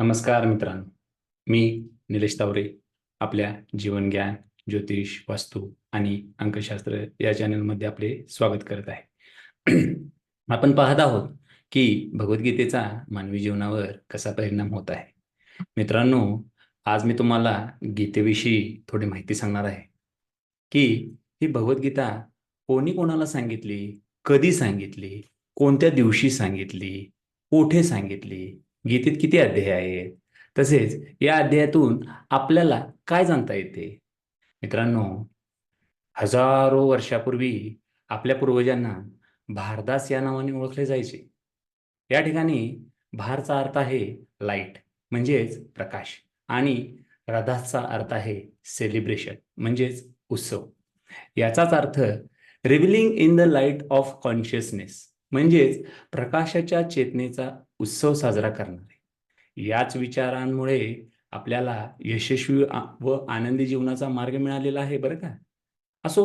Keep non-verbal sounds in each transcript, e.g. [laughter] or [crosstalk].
नमस्कार मित्रांनो. मी निलेश तावरे आपल्या जीवनज्ञान ज्योतिष वास्तू आणि अंकशास्त्र या चॅनलमध्ये आपले स्वागत करत आहे. [clears throat] आपण पाहत आहोत की भगवद्गीतेचा मानवी जीवनावर कसा परिणाम होत आहे. मित्रांनो आज मी तुम्हाला गीतेविषयी थोडी माहिती सांगणार आहे. की ही भगवद्गीता कोणी कोणाला सांगितली कधी सांगितली कोणत्या दिवशी सांगितली कोठे सांगितली गीतेत किती अध्याय आहेत? तसेच या अध्यायातून आपल्याला काय जाणता येते? मित्रांनो हजारो वर्षापूर्वी आपल्या पूर्वजांना भारदास या नावाने ओळखले जायचे. या ठिकाणी भारचा अर्थ आहे लाइट म्हणजेच प्रकाश आणि रदासचा अर्थ आहे सेलिब्रेशन म्हणजेच उत्सव. याचाच अर्थ revealing in the light of consciousness म्हणजेच प्रकाशाच्या चेतनेचा उत्सव साजरा करणारे. याच विचारांमुळे आपल्याला यशस्वी व आनंदी जीवनाचा मार्ग मिळालेला आहे बरं का? असो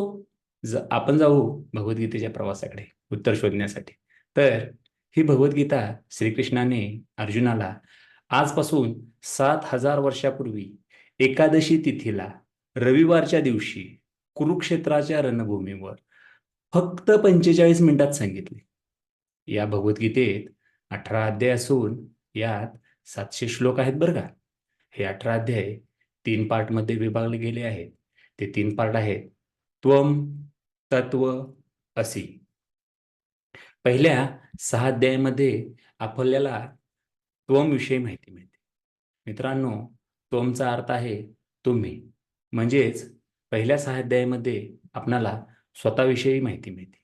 ज आपण जाऊ भगवद्गीतेच्या प्रवासाकडे उत्तर शोधण्यासाठी. तर ही भगवद्गीता श्रीकृष्णाने अर्जुनाला आजपासून सात हजार वर्षापूर्वी एकादशी तिथीला रविवारच्या दिवशी कुरुक्षेत्राच्या रणभूमीवर फक्त पंचेचाळीस मिनिटात सांगितले. या भगवद्गीतेत अठरा अध्याय असून यात सातशे श्लोक आहेत बरं का. हे अठरा अध्याय तीन पार्टमध्ये विभागले गेले आहेत. ते तीन पार्ट आहेत. त्वम तत्व असी. पहिल्या सहा अध्यायामध्ये आपल्याला त्वम विषयी माहिती मिळते. मित्रांनो त्वमचा अर्थ आहे तुम्ही. म्हणजेच पहिल्या सहा अध्यायामध्ये आपणाला स्वतःविषयी माहिती मिळते.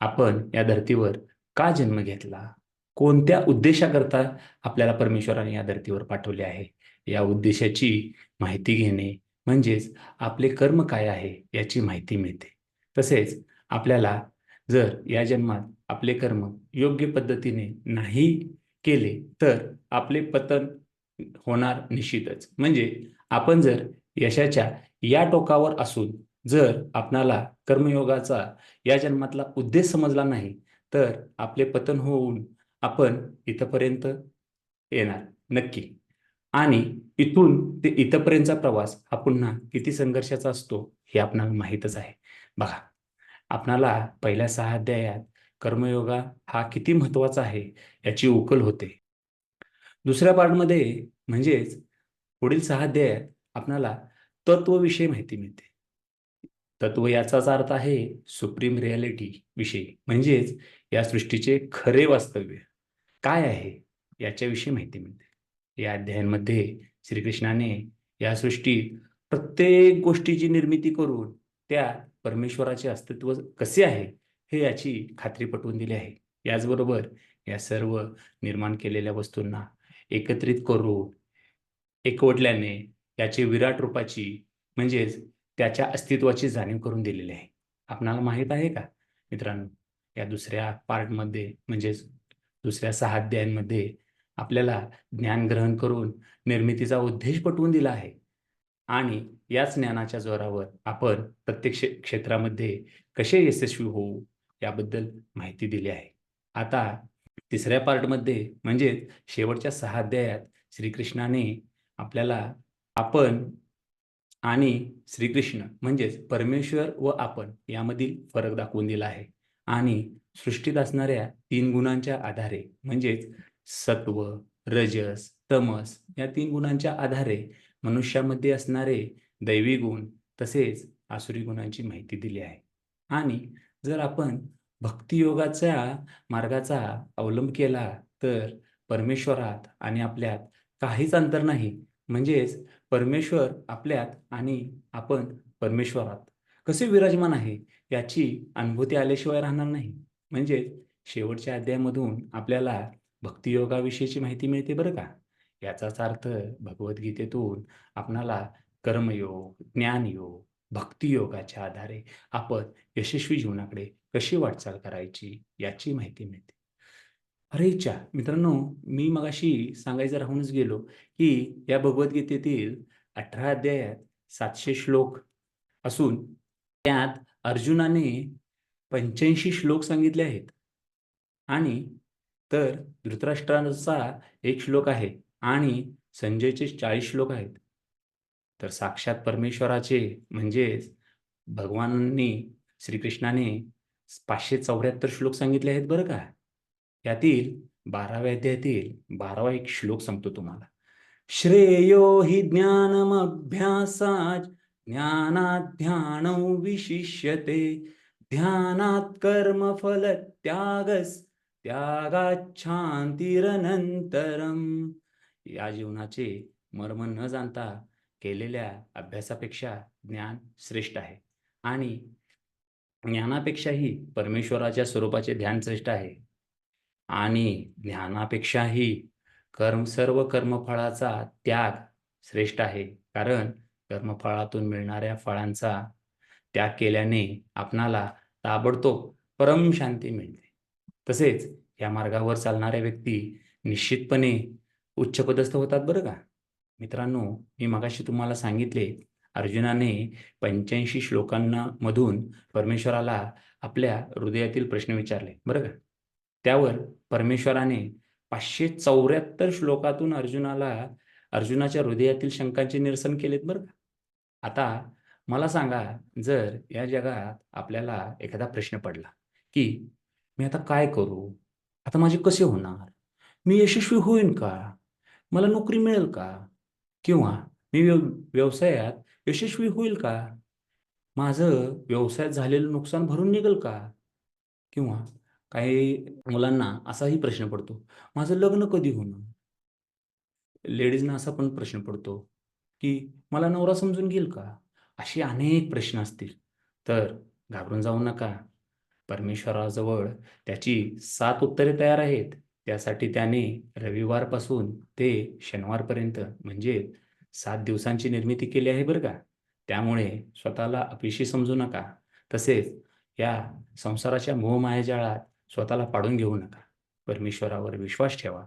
आपण या धर्तीवर का जन्म घेतला? कोणत्या उद्देशाकरता आपल्याला परमेश्वराने या धर्तीवर पाठवले आहे? या उद्देशाची माहिती घेणे म्हणजेच आपले कर्म काय आहे याची माहिती मिळते. तसेच आपल्याला जर या जन्मात आपले कर्म योग्य पद्धतीने नाही केले तर आपले पतन होणार निश्चितच. म्हणजे आपण जर यशाच्या या टोकावर असून जर आपणाला कर्मयोगाचा या जन्मातला उद्देश समजला नाही तर आपले पतन होऊन आपण इथपर्यंत येणार नक्की. आणि इथून ते इथपर्यंतचा प्रवास हा पुन्हा किती संघर्षाचा असतो हे आपणाला माहीतच आहे. बघा आपणाला पहिल्या सहा अध्यायात कर्मयोगा हा किती महत्त्वाचा आहे याची उकल होते. दुसऱ्या पार्टमध्ये म्हणजेच पुढील सहा अध्यायात आपणाला तत्वविषयी माहिती मिळते. तत्व याचाच अर्थ आहे सुप्रीम रियालिटी विषयी. म्हणजेच या सृष्टीचे खरे वास्तव्य काय आहे याच्याविषयी माहिती मिळते. या अध्यायांमध्ये श्रीकृष्णाने या सृष्टीत प्रत्येक गोष्टीची निर्मिती करून त्या परमेश्वराचे अस्तित्व कसे आहे हे याची खात्री पटवून दिली आहे. याचबरोबर या सर्व निर्माण केलेल्या वस्तूंना एकत्रित करून एकवटल्याने याचे विराट रूपाची म्हणजेच त्याच्या अस्तित्वाची जाणीव करून दिलेली आहे. आपणाला माहीत आहे का? मित्रांनो या दुसऱ्या पार्टमध्ये म्हणजेच दुसऱ्या सहा अध्यायांमध्ये आपल्याला ज्ञान ग्रहण करून निर्मितीचा उद्देश पटवून दिला आहे. आणि याच ज्ञानाच्या जोरावर आपण प्रत्येक क्षेत्रामध्ये कसे यशस्वी होऊ याबद्दल माहिती दिली आहे. आता तिसऱ्या पार्टमध्ये म्हणजे शेवटच्या सहा अध्यायात श्रीकृष्णाने आपल्याला आपण आणि श्रीकृष्ण म्हणजेच परमेश्वर व आपण यामधील फरक दाखवून दिला आहे. आणि सृष्टीत असणाऱ्या तीन गुणांच्या आधारे म्हणजेच सत्व रजस तमस या तीन गुणांच्या आधारे मनुष्यामध्ये असणारे दैवी गुण तसेच आसुरी गुणांची माहिती दिली आहे. आणि जर आपण भक्तियोगाच्या मार्गाचा अवलंब केला तर परमेश्वरात आणि आपल्यात काहीच अंतर नाही. म्हणजेच परमेश्वर आपल्यात आणि आपण परमेश्वरात. कसे विराजमान आहे? याची अनुभूती आल्याशिवाय राहणार नाही. म्हणजेच शेवटच्या अध्यायामधून आपल्याला भक्तियोगाविषयीची माहिती मिळते बरं का? याचाच अर्थ भगवद्गीतेतून आपणाला कर्मयोग ज्ञानयोग भक्तियोगाच्या आधारे आपण यशस्वी जीवनाकडे कशी वाटचाल करायची याची माहिती मिळते. अरे इच्छा मित्रांनो मी मगाशी सांगायचं राहूनच गेलो की या भगवद्गीतेतील अठरा अध्यायात सातशे श्लोक असून त्यात अर्जुनाने पंच्याऐंशी श्लोक सांगितले आहेत. आणि तर धृतराष्ट्रांचा एक श्लोक आहे आणि संजयचे चाळीस श्लोक आहेत. तर साक्षात परमेश्वराचे म्हणजेच भगवानांनी श्रीकृष्णाने पाचशे चौऱ्याहत्तर श्लोक सांगितले आहेत बरं का? यातील बाराव्या अध्यायातील बारावा एक श्लोक सांगतो तुम्हाला. श्रेयो हि ज्ञानमभ्यासात ज्ञानात ध्यान विशिष्यते. ध्यानात कर्मफल त्यागस त्यागाच्छांतिरनंतरम. या जीवनाचे मर्म न जाणता केलेल्या अभ्यासापेक्षा ज्ञान श्रेष्ठ आहे. आणि ज्ञानापेक्षाही परमेश्वराच्या स्वरूपाचे ध्यान श्रेष्ठ आहे. आणि ज्ञानापेक्षाही कर्म सर्व कर्मफळाचा त्याग श्रेष्ठ आहे. कारण कर्मफळातून मिळणाऱ्या फळांचा त्याग केल्याने आपणाला ताबडतोब परम शांती मिळते. तसेच या मार्गावर चालणाऱ्या व्यक्ती निश्चितपणे उच्चपदस्थ होतात बरं का? मित्रांनो मी मगाशी तुम्हाला सांगितले अर्जुनाने पंच्याऐंशी श्लोकांना मधून परमेश्वराला आपल्या हृदयातील प्रश्न विचारले बरं का? त्यावर परमेश्वराने पाचशे चौऱ्याहत्तर श्लोकातून अर्जुनाला अर्जुनाच्या हृदयातील शंकांचे निरसन केलेत बरं का? आता मला सांगा जर या जगात आपल्याला एखादा प्रश्न पडला की मी आता काय करू? आता माझे कसे होणार? मी यशस्वी होईन का? मला नोकरी मिळेल का? किंवा मी व्यव व्यवसायात यशस्वी होईल का? माझं व्यवसायात झालेलं नुकसान भरून निघेल का? किंवा काही मुलांना असाही प्रश्न पडतो माझं लग्न कधी होणार? लेडीजना असा पण प्रश्न पडतो की मला नवरा समजून घेईल का? असे अनेक प्रश्न असतील. तर घाबरून जाऊ नका. परमेश्वराजवळ त्याची सात उत्तरे तयार आहेत. त्यासाठी त्याने रविवारपासून ते शनिवारपर्यंत म्हणजे सात दिवसांची निर्मिती केली आहे बरं का. त्यामुळे स्वतःला अपयशी समजू नका. तसेच या संसाराच्या मोहमायाजाळात स्वतःला पाडून घेऊ नका. परमेश्वरावर विश्वास ठेवा.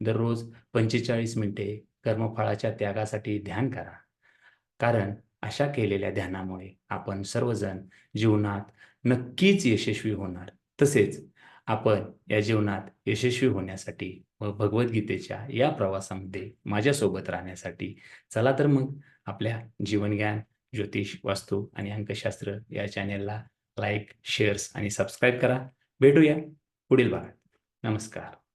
दररोज पंचेचाळीस मिनिटे कर्मफळाच्या त्यागासाठी ध्यान करा. कारण अशा केलेल्या ध्यानामुळे आपण सर्वजण जीवनात नक्कीच यशस्वी होणार. तसेच आपण या जीवनात यशस्वी होण्यासाठी व भगवद्गीतेच्या या प्रवासामध्ये माझ्यासोबत राहण्यासाठी चला तर मग आपल्या जीवनज्ञान ज्योतिष वास्तू आणि अंकशास्त्र या चॅनेलला लाईक शेअर्स आणि सबस्क्राईब करा. भेटूया पुढील भागात. नमस्कार.